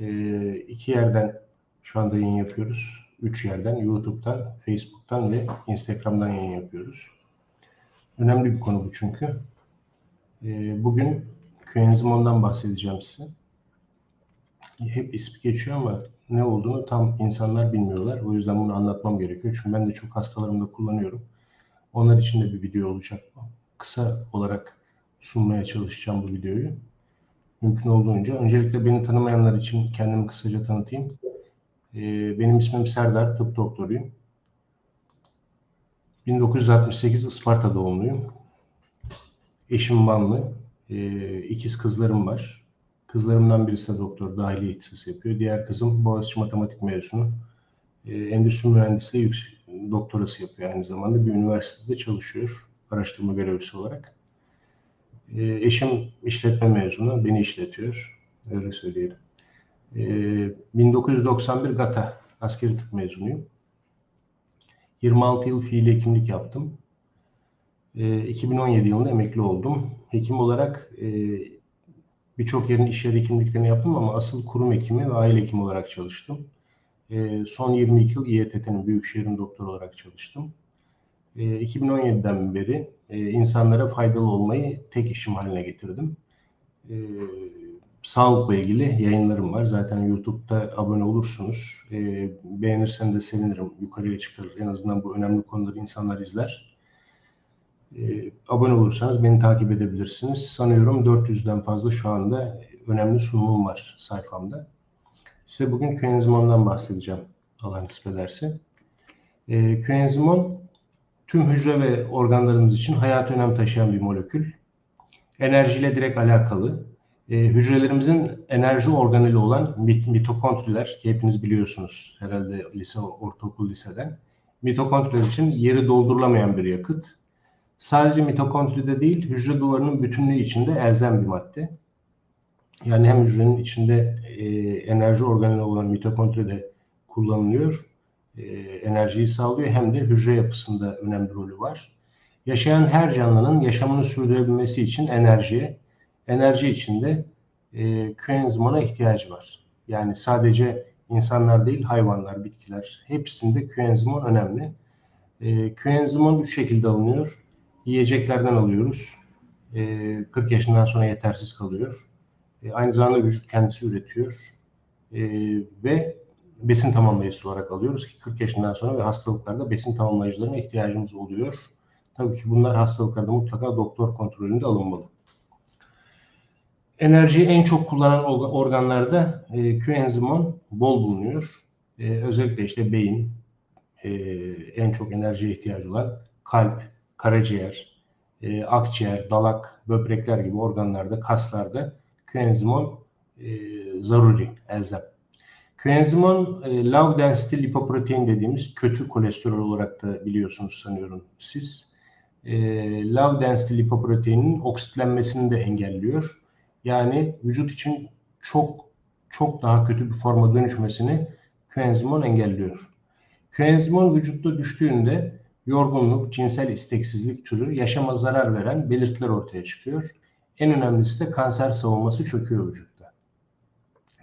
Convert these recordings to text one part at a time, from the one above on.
E, iki yerden şu anda yayın yapıyoruz. Üç yerden YouTube'dan, Facebook'tan ve Instagram'dan yayın yapıyoruz. Önemli bir konu bu çünkü. E, bugün koenzimondan bahsedeceğim size. Hep ismi geçiyor ama ne olduğunu tam insanlar bilmiyorlar. O yüzden bunu anlatmam gerekiyor. Çünkü ben de çok hastalarımda kullanıyorum. Onlar için de bir video olacak. Kısa olarak sunmaya çalışacağım bu videoyu. Mümkün olduğunca. Öncelikle beni tanımayanlar için kendimi kısaca tanıtayım. Ee, benim ismim Serdar, tıp doktoruyum. 1968 Isparta doğumluyum. Eşim Vanlı. Ee, ikiz kızlarım var. Kızlarımdan birisi de doktor, dahiliye ihtisası yapıyor. Diğer kızım Boğaziçi Matematik mezunu. Ee, endüstri mühendisliği doktorası yapıyor aynı zamanda. Bir üniversitede çalışıyor araştırma görevlisi olarak. Ee, eşim işletme mezunu, beni işletiyor. Öyle söyleyelim. Ee, 1991 GATA askeri tıp mezunuyum. 26 yıl fiili hekimlik yaptım. Ee, 2017 yılında emekli oldum. Hekim olarak e, birçok yerin iş yeri hekimliklerini yaptım ama asıl kurum hekimi ve aile hekimi olarak çalıştım. E, son 22 yıl İETT'nin Büyükşehir'in doktoru olarak çalıştım. E, 2017'den beri e, insanlara faydalı olmayı tek işim haline getirdim. E, sağlıkla ilgili yayınlarım var. Zaten YouTube'da abone olursunuz. E, beğenirsen de sevinirim. Yukarıya çıkarır. En azından bu önemli konuları insanlar izler. E, abone olursanız beni takip edebilirsiniz. Sanıyorum 400'den fazla şu anda önemli sunumum var sayfamda. Size bugün koenzimondan bahsedeceğim Allah nasip ederse. E, tüm hücre ve organlarımız için hayat önem taşıyan bir molekül. Enerjiyle direkt alakalı. E, hücrelerimizin enerji organeli olan mit mitokondriler ki hepiniz biliyorsunuz herhalde lise, ortaokul liseden. Mitokondriler için yeri doldurulamayan bir yakıt. Sadece mitokondride değil, hücre duvarının bütünlüğü içinde elzem bir madde. Yani hem hücrenin içinde e, enerji organeli olan mitokondri de kullanılıyor, e, enerjiyi sağlıyor hem de hücre yapısında önemli rolü var. Yaşayan her canlının yaşamını sürdürebilmesi için enerjiye, enerji içinde e, koenzimona ihtiyacı var. Yani sadece insanlar değil, hayvanlar, bitkiler hepsinde koenzimon önemli. E, koenzimon üç şekilde alınıyor. Yiyeceklerden alıyoruz. E, 40 yaşından sonra yetersiz kalıyor. E, aynı zamanda vücut kendisi üretiyor. E, ve besin tamamlayıcısı olarak alıyoruz ki 40 yaşından sonra ve hastalıklarda besin tamamlayıcılarına ihtiyacımız oluyor. Tabii ki bunlar hastalıklarda mutlaka doktor kontrolünde alınmalı. Enerjiyi en çok kullanan organlarda e, koenzimon bol bulunuyor. E, özellikle işte beyin, e, en çok enerjiye ihtiyacı olan kalp, karaciğer, e, akciğer, dalak, böbrekler gibi organlarda, kaslarda koenzimon e, zaruri, elzem. Koenzimon e, low density lipoprotein dediğimiz kötü kolesterol olarak da biliyorsunuz sanıyorum siz. E, low density lipoproteinin oksitlenmesini de engelliyor. Yani vücut için çok çok daha kötü bir forma dönüşmesini koenzimon engelliyor. Koenzimon vücutta düştüğünde yorgunluk, cinsel isteksizlik türü yaşama zarar veren belirtiler ortaya çıkıyor. En önemlisi de kanser savunması çöküyor vücutta.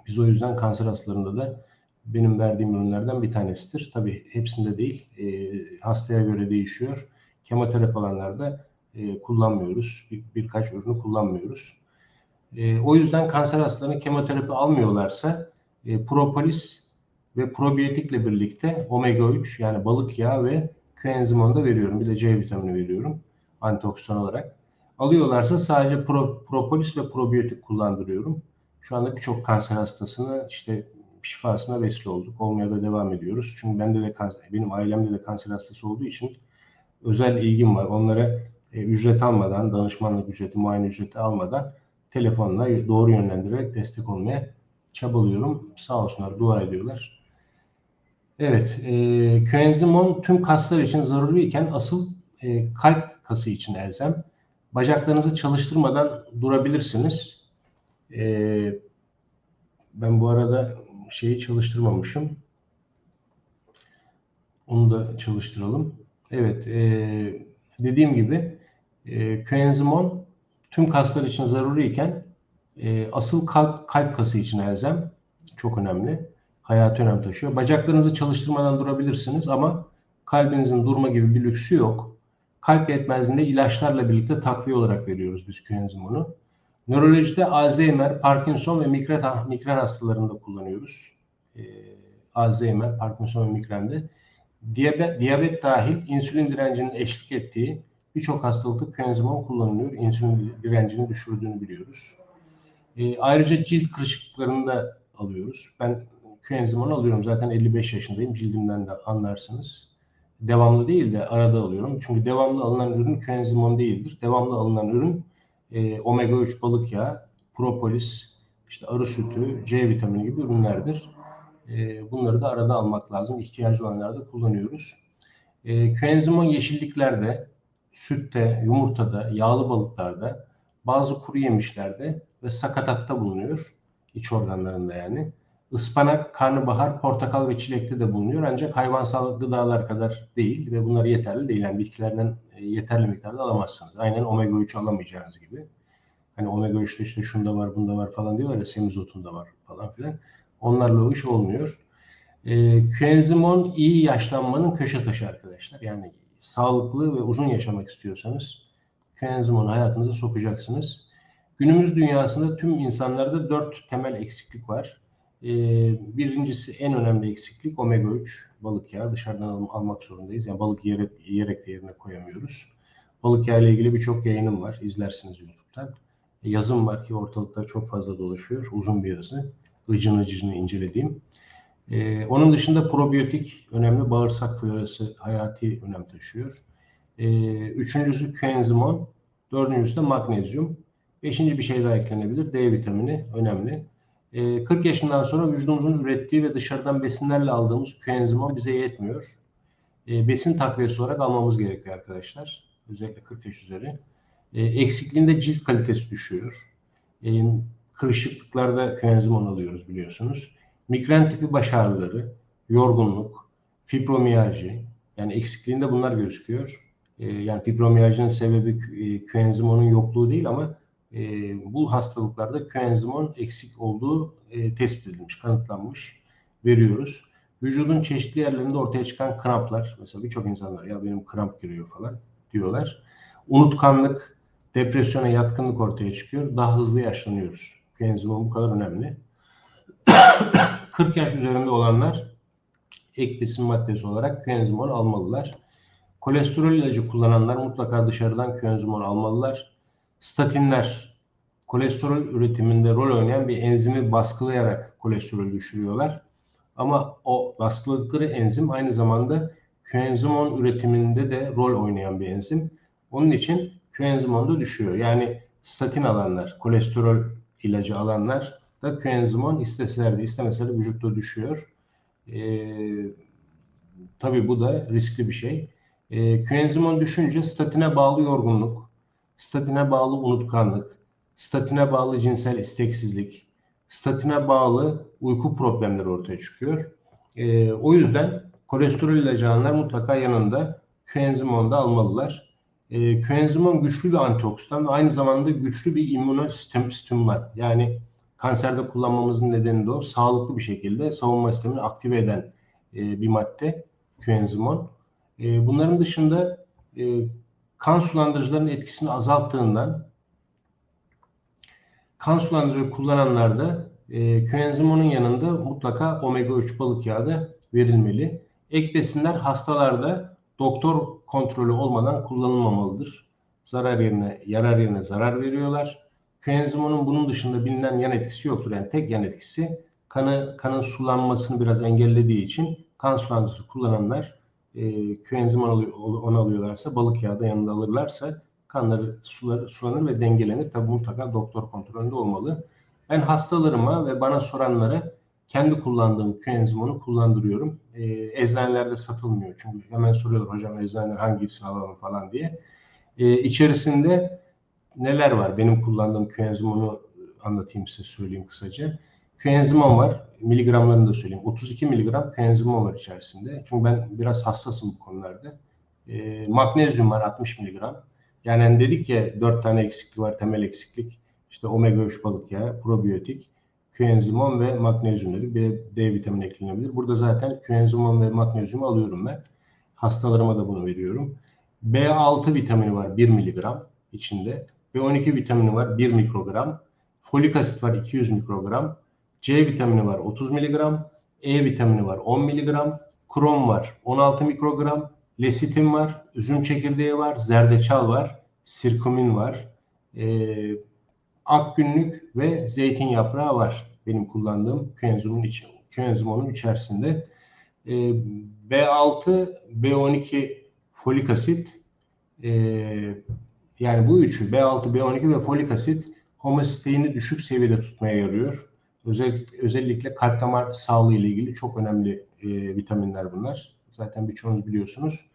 Biz o yüzden kanser hastalarında da benim verdiğim ürünlerden bir tanesidir. Tabii hepsinde değil, e, hastaya göre değişiyor. Kemoterapi alanlarda e, kullanmıyoruz. Bir, birkaç ürünü kullanmıyoruz. E, o yüzden kanser hastalarına kemoterapi almıyorlarsa e, propolis ve probiyotikle birlikte omega 3 yani balık yağı ve koenzimonu da veriyorum. Bir de C vitamini veriyorum antioksidan olarak. Alıyorlarsa sadece pro, propolis ve probiyotik kullandırıyorum. Şu anda birçok kanser hastasına işte şifasına vesile olduk. Olmaya da devam ediyoruz. Çünkü bende de kanser, benim ailemde de kanser hastası olduğu için özel ilgim var. Onlara e, ücret almadan, danışmanlık ücreti, muayene ücreti almadan telefonla doğru yönlendirerek destek olmaya çabalıyorum. Sağ olsunlar, dua ediyorlar. Evet, e, koenzimon tüm kaslar için zaruriyken asıl e, kalp kası için elzem. Bacaklarınızı çalıştırmadan durabilirsiniz. E, ben bu arada şeyi çalıştırmamışım. Onu da çalıştıralım. Evet, e, dediğim gibi e, koenzimon tüm kaslar için zaruriyken e, asıl kalp, kalp kası için elzem. çok önemli. Hayati önem taşıyor. Bacaklarınızı çalıştırmadan durabilirsiniz ama kalbinizin durma gibi bir lüksü yok. Kalp yetmezliğinde ilaçlarla birlikte takviye olarak veriyoruz biz koenzimonu. Nörolojide Alzheimer, Parkinson ve migren, migren hastalarında kullanıyoruz. Ee, Alzheimer, Parkinson ve migrende. Diyabet, diyabet dahil insülin direncinin eşlik ettiği birçok hastalıkta koenzimon kullanılıyor. İnsülin direncini düşürdüğünü biliyoruz. Ee, ayrıca cilt kırışıklıklarında alıyoruz. Ben koenzimon alıyorum. Zaten 55 yaşındayım. Cildimden de anlarsınız. Devamlı değil de arada alıyorum. Çünkü devamlı alınan ürün koenzimon değildir. Devamlı alınan ürün e, omega 3 balık yağı, propolis, işte arı sütü, C vitamini gibi ürünlerdir. E, bunları da arada almak lazım. İhtiyacı olanlarda kullanıyoruz. E, koenzimon yeşilliklerde, sütte, yumurtada, yağlı balıklarda, bazı kuru yemişlerde ve sakatatta bulunuyor. İç organlarında yani. Ispanak, karnabahar, portakal ve çilekte de bulunuyor. Ancak hayvansal gıdalar kadar değil ve bunlar yeterli değil. Yani bitkilerden yeterli miktarda alamazsınız. Aynen omega 3 alamayacağınız gibi. Hani omega 3'te işte şunda var, bunda var falan diyorlar ya semizotunda var falan filan. Onlarla o iş olmuyor. E, koenzimon iyi yaşlanmanın köşe taşı arkadaşlar. Yani sağlıklı ve uzun yaşamak istiyorsanız koenzimonu hayatınıza sokacaksınız. Günümüz dünyasında tüm insanlarda dört temel eksiklik var. Ee, birincisi en önemli eksiklik omega 3 balık yağı dışarıdan al- almak zorundayız. Yani balık yiyerek, yiyerek de yerine koyamıyoruz. Balık yağı ile ilgili birçok yayınım var. İzlersiniz YouTube'dan. E, yazım var ki ortalıkta çok fazla dolaşıyor. Uzun bir yazı. Icını cicini incelediğim. Ee, onun dışında probiyotik önemli. Bağırsak florası hayati önem taşıyor. Ee, üçüncüsü koenzimon. Dördüncüsü de magnezyum. Beşinci bir şey daha eklenebilir. D vitamini önemli. 40 ee, yaşından sonra vücudumuzun ürettiği ve dışarıdan besinlerle aldığımız koenzimon bize yetmiyor. Ee, besin takviyesi olarak almamız gerekiyor arkadaşlar. Özellikle 40 yaş üzeri. Ee, eksikliğinde cilt kalitesi düşüyor. Kırışıklıklarda koenzimon alıyoruz biliyorsunuz. Migren tipi baş ağrıları, yorgunluk, fibromiyalji yani eksikliğinde bunlar gözüküyor. Yani fibromiyajinin sebebi e, yokluğu değil ama e, bu hastalıklarda koenzimon eksik olduğu e, tespit edilmiş, kanıtlanmış. Veriyoruz. Vücudun çeşitli yerlerinde ortaya çıkan kramplar, mesela birçok insanlar ya benim kramp giriyor falan diyorlar. Unutkanlık, depresyona yatkınlık ortaya çıkıyor. Daha hızlı yaşlanıyoruz. Koenzimon bu kadar önemli. 40 yaş üzerinde olanlar ek besin maddesi olarak koenzimon almalılar. Kolesterol ilacı kullananlar mutlaka dışarıdan koenzimon almalılar. Statinler kolesterol üretiminde rol oynayan bir enzimi baskılayarak kolesterolü düşürüyorlar. Ama o baskıladıkları enzim aynı zamanda koenzimon üretiminde de rol oynayan bir enzim. Onun için koenzimon da düşüyor. Yani statin alanlar, kolesterol ilacı alanlar da koenzimon isteseler de istemeseler de vücutta düşüyor. Ee, tabii bu da riskli bir şey. Ee, koenzimon düşünce statine bağlı yorgunluk, statine bağlı unutkanlık, statine bağlı cinsel isteksizlik, statine bağlı uyku problemleri ortaya çıkıyor. E, o yüzden kolesterol ilacı alanlar mutlaka yanında koenzimon da almalılar. E, koenzimon güçlü bir antioksidan ve aynı zamanda güçlü bir immünostimülan. Yani kanserde kullanmamızın nedeni de o. Sağlıklı bir şekilde savunma sistemini aktive eden e, bir madde koenzimon. E, bunların dışında e, kan sulandırıcıların etkisini azalttığından kan sulandırıcı kullananlarda e, koenzimonun yanında mutlaka omega 3 balık yağı da verilmeli. Ek besinler hastalarda doktor kontrolü olmadan kullanılmamalıdır. Zarar yerine, yarar yerine zarar veriyorlar. Koenzimonun bunun dışında bilinen yan etkisi yoktur. Yani tek yan etkisi kanı, kanın sulanmasını biraz engellediği için kan sulandırıcısı kullananlar e, koenzim onu alıyorlarsa, balık yağı da yanında alırlarsa kanları suları, sulanır ve dengelenir. Tabi mutlaka doktor kontrolünde olmalı. Ben hastalarıma ve bana soranlara kendi kullandığım koenzimonu kullandırıyorum. E, eczanelerde satılmıyor çünkü hemen soruyorlar hocam eczaneler hangisini alalım falan diye. E, içerisinde neler var? Benim kullandığım koenzimonu anlatayım size söyleyeyim kısaca. Koenzimon var. Miligramlarını da söyleyeyim. 32 miligram koenzimon var içerisinde. Çünkü ben biraz hassasım bu konularda. E, magnezyum var 60 miligram. Yani hani dedik ya 4 tane eksiklik var temel eksiklik. İşte omega 3 balık yağı, probiyotik. Koenzimon ve magnezyum dedik. Bir D vitamini eklenebilir. Burada zaten koenzimon ve magnezyumu alıyorum ben. Hastalarıma da bunu veriyorum. B6 vitamini var 1 miligram içinde. B12 vitamini var 1 mikrogram. Folik asit var 200 mikrogram. C vitamini var 30 miligram. E vitamini var 10 miligram. Krom var 16 mikrogram. Lesitin var. Üzüm çekirdeği var. Zerdeçal var. Sirkumin var. Ee, ak günlük ve zeytin yaprağı var. Benim kullandığım koenzimin için, koenzimonun içerisinde. Ee, B6, B12 folik asit e, yani bu üçü B6, B12 ve folik asit homosteini düşük seviyede tutmaya yarıyor. Özel, özellikle kalp damar sağlığı ile ilgili çok önemli e, vitaminler bunlar. Zaten birçoğunuz biliyorsunuz.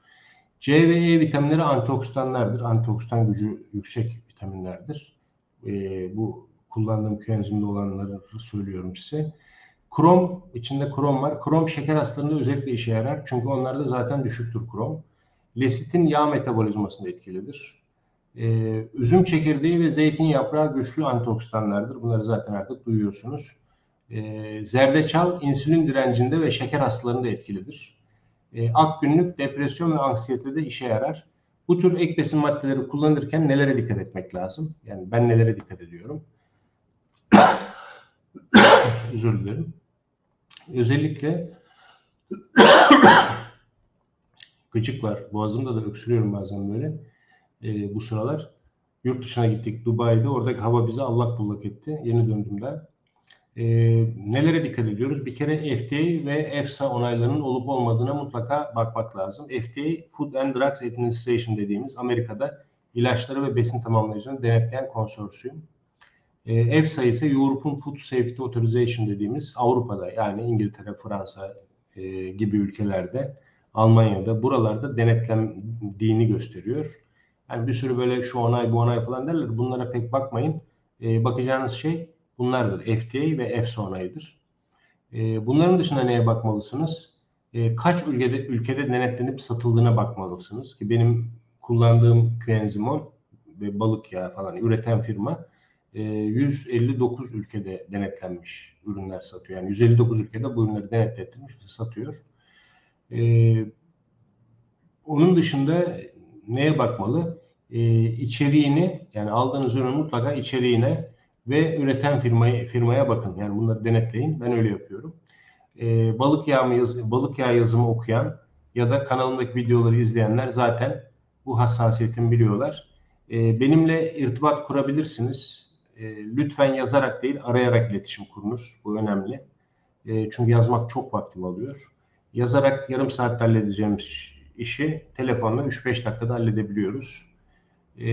C ve E vitaminleri antioksidanlardır. Antioksidan gücü yüksek vitaminlerdir. E, bu kullandığım koenzimde olanları söylüyorum size. Krom, içinde krom var. Krom şeker hastalarında özellikle işe yarar. Çünkü onlarda zaten düşüktür krom. Lesitin yağ metabolizmasında etkilidir. Ee, üzüm çekirdeği ve zeytin yaprağı güçlü antioksidanlardır. Bunları zaten artık duyuyorsunuz. Ee, zerdeçal insülin direncinde ve şeker hastalarında etkilidir. Ee, ak günlük depresyon ve anksiyetede işe yarar. Bu tür ek besin maddeleri kullanırken nelere dikkat etmek lazım? Yani ben nelere dikkat ediyorum? Özür dilerim. Özellikle gıcık var. Boğazımda da öksürüyorum bazen böyle. Ee, bu sıralar. Yurt dışına gittik Dubai'de. Oradaki hava bizi allak bullak etti. Yeni döndüğümde. Ee, nelere dikkat ediyoruz? Bir kere FDA ve EFSA onaylarının olup olmadığına mutlaka bakmak lazım. FDA, Food and Drugs Administration dediğimiz Amerika'da ilaçları ve besin tamamlayıcılarını denetleyen konsorsiyum. E, EFSA ise European Food Safety Authorization dediğimiz Avrupa'da yani İngiltere, Fransa e, gibi ülkelerde, Almanya'da buralarda denetlendiğini gösteriyor. Yani bir sürü böyle şu onay bu onay falan derler. Bunlara pek bakmayın. E, bakacağınız şey bunlardır. FDA ve EFSA onayıdır. E, bunların dışında neye bakmalısınız? E, kaç ülkede, ülkede denetlenip satıldığına bakmalısınız. Ki benim kullandığım koenzimon ve balık yağı falan üreten firma 159 ülkede denetlenmiş ürünler satıyor. Yani 159 ülkede bu ürünleri denetlettirmiş ve satıyor. Ee, onun dışında neye bakmalı? Ee, içeriğini yani aldığınız ürünün mutlaka içeriğine ve üreten firmaya, firmaya bakın. Yani bunları denetleyin. Ben öyle yapıyorum. Ee, balık yağı yaz, balık yağı yazımı okuyan ya da kanalımdaki videoları izleyenler zaten bu hassasiyetimi biliyorlar. Ee, benimle irtibat kurabilirsiniz e, lütfen yazarak değil arayarak iletişim kurunuz. Bu önemli. E, çünkü yazmak çok vaktimi alıyor. Yazarak yarım saatte halledeceğimiz işi telefonla 3-5 dakikada halledebiliyoruz. E,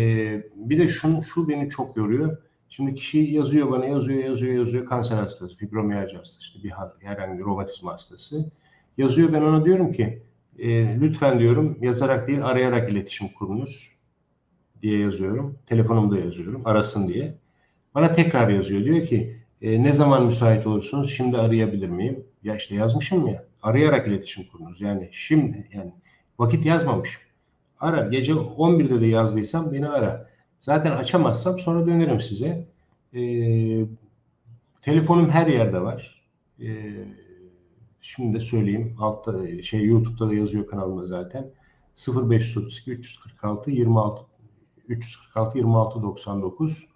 bir de şu, şu beni çok yoruyor. Şimdi kişi yazıyor bana yazıyor yazıyor yazıyor kanser hastası, fibromiyalji hastası, işte bir herhangi bir romatizma hastası. Yazıyor ben ona diyorum ki e, lütfen diyorum yazarak değil arayarak iletişim kurunuz diye yazıyorum. Telefonumda yazıyorum arasın diye. Bana tekrar yazıyor. Diyor ki e, ne zaman müsait olursunuz? Şimdi arayabilir miyim? Ya işte yazmışım ya. Arayarak iletişim kurunuz. Yani şimdi yani vakit yazmamışım. Ara. Gece 11'de de yazdıysam beni ara. Zaten açamazsam sonra dönerim size. E, telefonum her yerde var. E, şimdi de söyleyeyim. Altta şey YouTube'da da yazıyor kanalımda zaten. 0532 346 26 346 26 99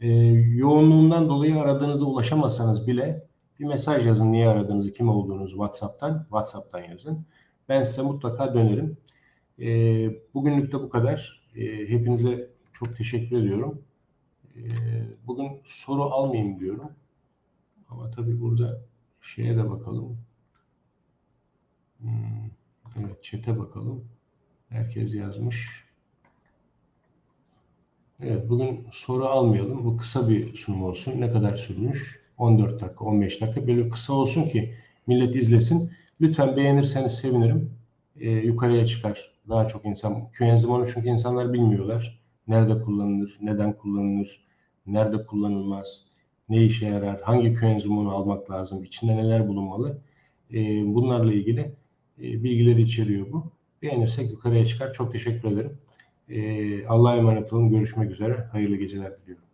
e, yoğunluğundan dolayı aradığınızda ulaşamasanız bile bir mesaj yazın niye aradığınızı, kim olduğunuzu WhatsApp'tan, WhatsApp'tan yazın. Ben size mutlaka dönerim. E, bugünlük de bu kadar. E, hepinize çok teşekkür ediyorum. E, bugün soru almayayım diyorum. Ama tabii burada şeye de bakalım. Hmm, evet, chat'e bakalım. Herkes yazmış. Evet, bugün soru almayalım. Bu kısa bir sunum olsun. Ne kadar sürmüş? 14 dakika, 15 dakika. Böyle kısa olsun ki millet izlesin. Lütfen beğenirseniz sevinirim. Ee, yukarıya çıkar. Daha çok insan. Koenzimonu çünkü insanlar bilmiyorlar. Nerede kullanılır, neden kullanılır, nerede kullanılmaz, ne işe yarar, hangi koenzimonu almak lazım, içinde neler bulunmalı. Ee, bunlarla ilgili e, bilgileri içeriyor bu. Beğenirsek yukarıya çıkar. Çok teşekkür ederim. Ee, Allah'a emanet olun. Görüşmek üzere. Hayırlı geceler diliyorum.